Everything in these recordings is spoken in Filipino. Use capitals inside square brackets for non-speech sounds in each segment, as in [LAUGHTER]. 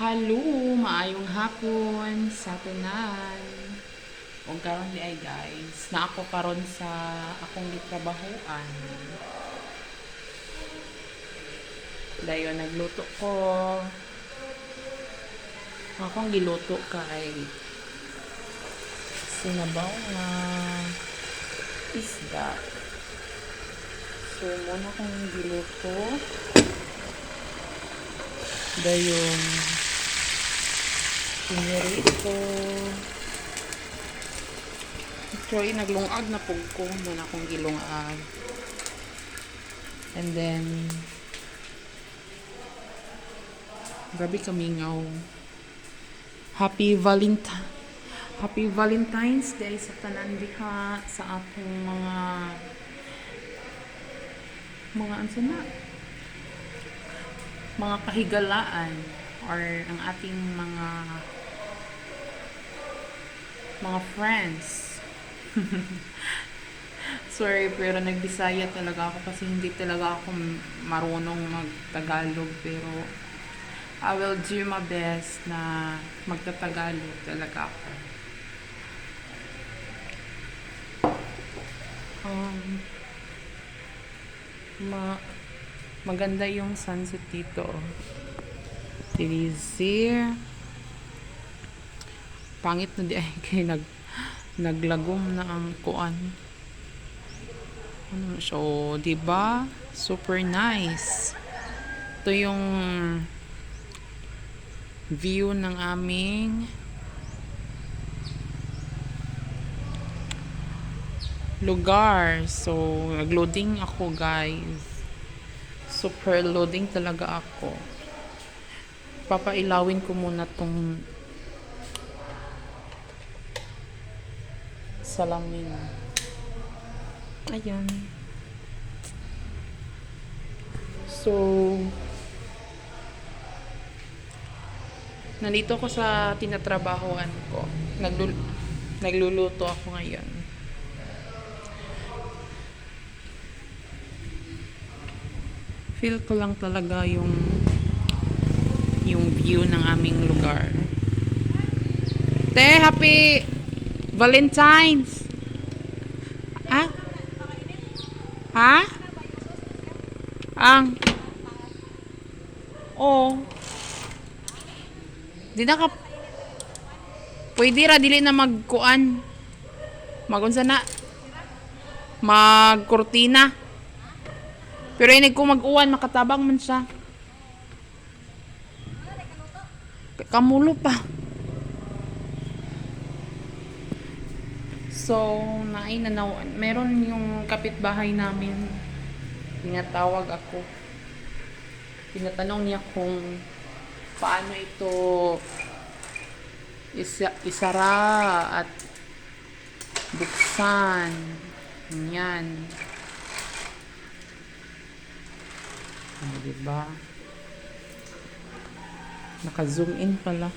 Hello, maayong hapon sa tanan. Ug karon ay guys, na ako karon sa akong gitrabahoan. Dayon nagluto ko. Akong giluto kay sinabaw nga isda. So, muna kong giluto. Dayon, pinirito. Actually, naglungag na pug ko. Muna akong gilungag. And then, grabe kamingaw. Happy Valentine. Happy Valentine's Day sa tanan diha sa atong mga mga ansa na mga kahigalaan or ang ating mga mga friends. [LAUGHS] Sorry, pero nagbisaya talaga ako kasi hindi talaga ako marunong magtagalog pero I will do my best na magtatagalog talaga ako. Um, ma maganda yung sunset dito. It is here. Pangit na di ay [LAUGHS] kay nag naglagom na ang kuan. Ano so, 'di ba? Super nice. Ito yung view ng aming lugar. So, nagloading ako, guys. Super loading talaga ako. Papailawin ko muna tong salamin. Ayan. So, nandito ko sa tinatrabahoan ko. Naglul nagluluto ako ngayon. Feel ko lang talaga yung yung view ng aming lugar. Te, happy Valentine's! Ah? Ha? Ang? Oo. Di na ka... Pwede ra, dili na magkuan. Magunsa na. Magkurtina. Pero inig ko mag-uwan, makatabang man siya. Kamulo pa. So, nainanaw. Meron yung kapitbahay namin. Tinatawag ako. Tinatanong niya kung paano ito isa, isara at buksan. Yan. Oh, diba? Naka-zoom in pala.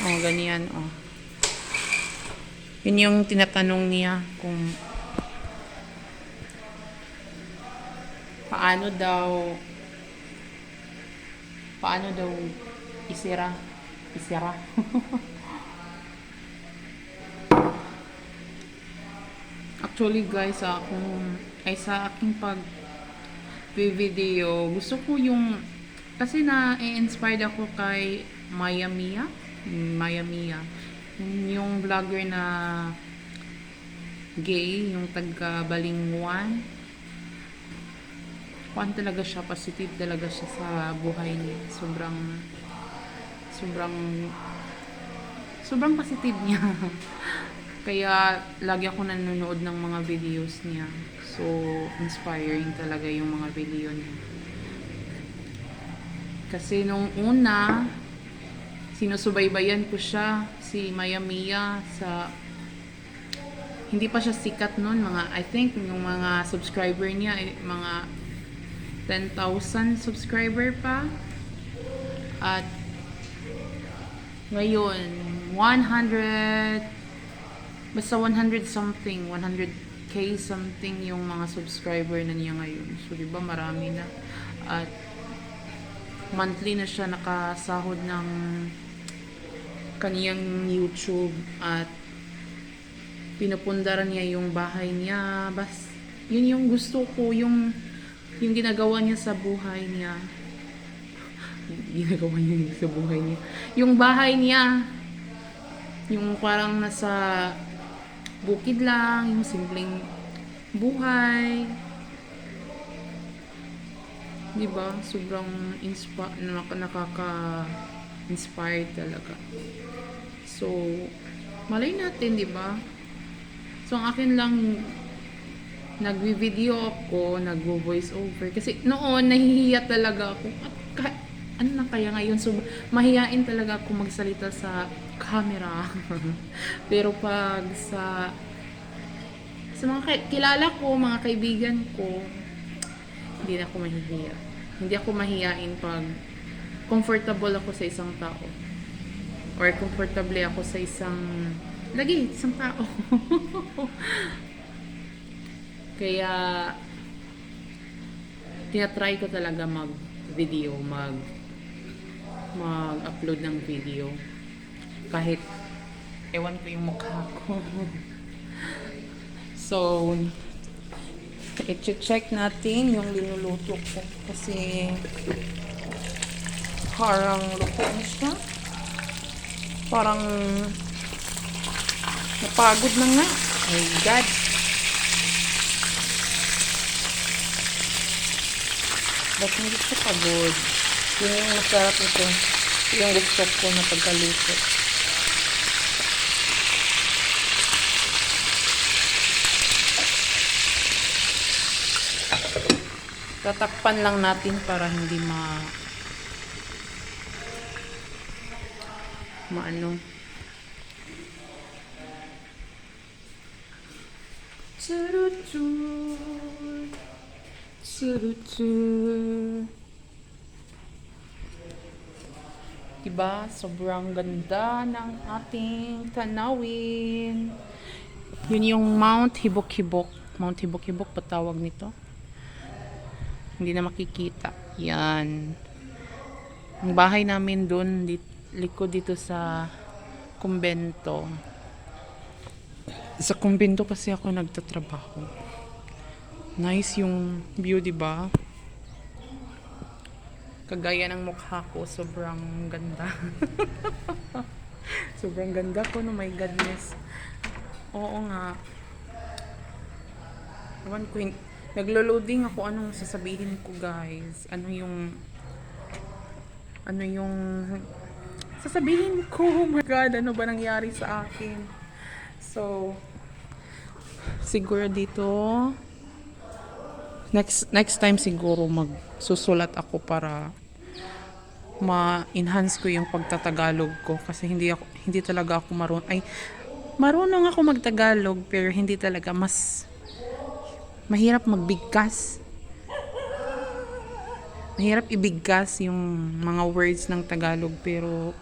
Oh, ganyan, oh. Yun yung tinatanong niya kung paano daw paano daw isira isira. [LAUGHS] Actually guys sa akong ay sa aking pag video gusto ko yung kasi na inspired ako kay Maya Mia. Maya Mia yung, vlogger na gay yung taga Balingwan talaga siya positive talaga siya sa buhay niya. Sobrang sobrang sobrang positive niya. [LAUGHS] Kaya lagi ako nanonood ng mga videos niya. So inspiring talaga yung mga video niya. Kasi nung una sinusubaybayan ko siya si Maya Mia sa hindi pa siya sikat noon mga I think yung mga subscriber niya eh, mga 10,000 subscriber pa. At ngayon 100 basta 100 something 100k something yung mga subscriber na niya ngayon. So di ba marami na. At monthly na siya nakasahod ng kaniyang YouTube at pinupundaran niya yung bahay niya. Bas, yun yung gusto ko, yung yung ginagawa niya sa buhay niya. Ginagawa niya sa buhay niya. Yung bahay niya, yung parang nasa bukid lang, yung simpleng buhay. Di ba? Sobrang inspa nak- nakaka-inspired talaga. So, malay natin, di ba? So, ang akin lang, nagvi-video ako, nagvo-voice over. Kasi noon, nahihiya talaga ako. At ka- ano na kaya ngayon? So, mahihain talaga ako magsalita sa camera. [LAUGHS] Pero pag sa sa mga kilala ko, mga kaibigan ko, hindi na ako mahihiya. Hindi ako mahihain pag comfortable ako sa isang tao. Or comfortable ako sa isang lagi, isang tao. [LAUGHS] Kaya tinatry ko talaga mag-video, mag mag-upload ng video. Kahit ewan ko yung mukha ko. [LAUGHS] so, i-check natin yung linuluto ko kasi parang na siya. Parang napagod na nga. My God. Ba't hindi siya pagod? Yun yung masarap nito. Yung gusto ko na pagkaluto. Tatakpan lang natin para hindi ma maano. Turutu. Turutu. Diba? Sobrang ganda ng ating tanawin. Yun yung Mount Hibok-Hibok. Mount Hibok-Hibok, patawag nito. Hindi na makikita. Yan. Ang bahay namin doon, di, likod dito sa kumbento. Sa kumbento kasi ako nagtatrabaho. Nice yung view, di ba? Kagaya ng mukha ko, sobrang ganda. [LAUGHS] sobrang ganda ko, no my goodness. Oo nga. Ewan ko, naglo-loading ako anong sasabihin ko guys. Ano yung ano yung sasabihin ko. Oh my god, ano ba nangyari sa akin? So siguro dito next next time siguro magsusulat ako para ma-enhance ko yung pagtatagalog ko kasi hindi ako hindi talaga ako marunong ay marunong ako magtagalog pero hindi talaga mas mahirap magbigkas mahirap ibigkas yung mga words ng Tagalog pero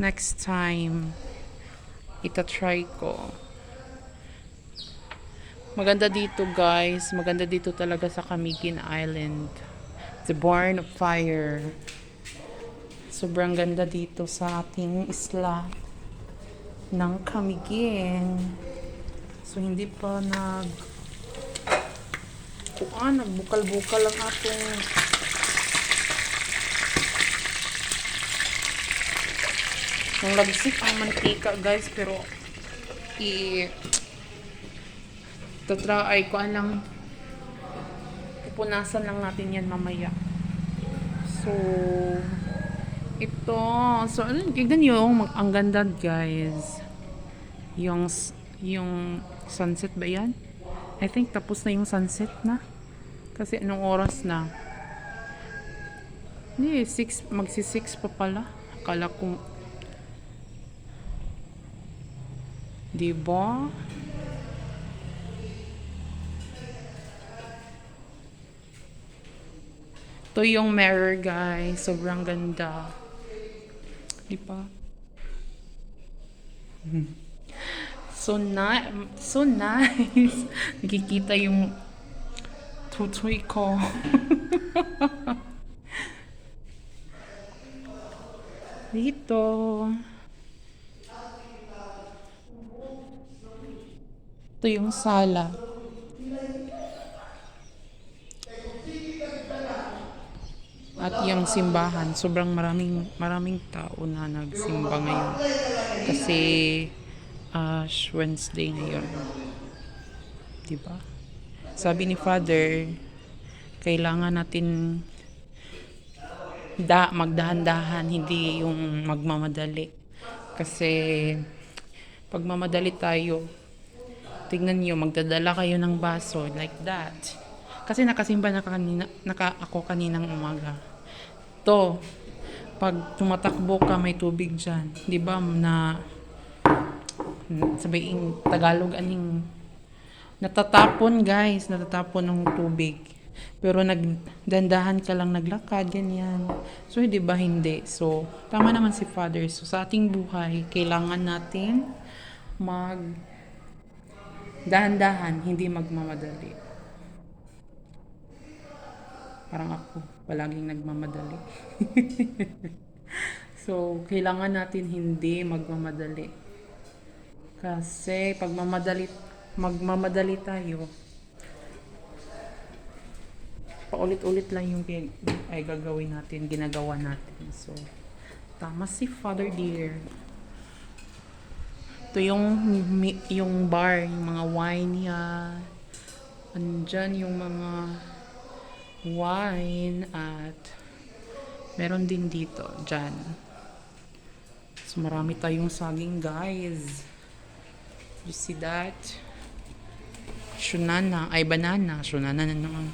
next time itatry ko. Maganda dito guys. Maganda dito talaga sa Camiguin Island. The barn of fire. Sobrang ganda dito sa ating isla ng Camiguin so hindi pa nag kuan nagbukal-bukal ang atong Nung lagsik ang mantika guys pero i tatry ko lang pupunasan lang natin yan mamaya. So ito so tignan nyo ang ganda guys. Yung yung sunset ba yan? I think tapos na yung sunset na. Kasi anong oras na? Hindi 6 magsi 6 pa pala. Akala ko Diba? Ito yung mirror, guys. Sobrang ganda. Di ba? So, na so nice. [LAUGHS] Nakikita yung tutoy ko. [LAUGHS] Dito. Ito yung sala. At yung simbahan, sobrang maraming maraming tao na nagsimba ngayon. Kasi Ash Wednesday ngayon. 'Di ba? Sabi ni Father, kailangan natin da magdahan-dahan, hindi yung magmamadali. Kasi pag mamadali tayo, tingnan niyo, magdadala kayo ng baso like that. Kasi nakasimba na kanina, naka ako kaninang umaga. To, pag tumatakbo ka may tubig dyan. Di ba na sabihin Tagalog aning natatapon guys, natatapon ng tubig. Pero nagdandahan ka lang naglakad, ganyan. So, di ba hindi? So, tama naman si Father. So, sa ating buhay, kailangan natin mag dahan-dahan, hindi magmamadali. Parang ako, palaging nagmamadali. [LAUGHS] so, kailangan natin hindi magmamadali. Kasi pag mamadali, magmamadali tayo, paulit-ulit lang yung ay gagawin natin, ginagawa natin. So, tama si Father Dear. Ito yung, yung bar, yung mga wine yan. Andyan yung mga wine at meron din dito, dyan. So, marami tayong saging, guys. You see that? Shunana, ay banana. Shunana na naman.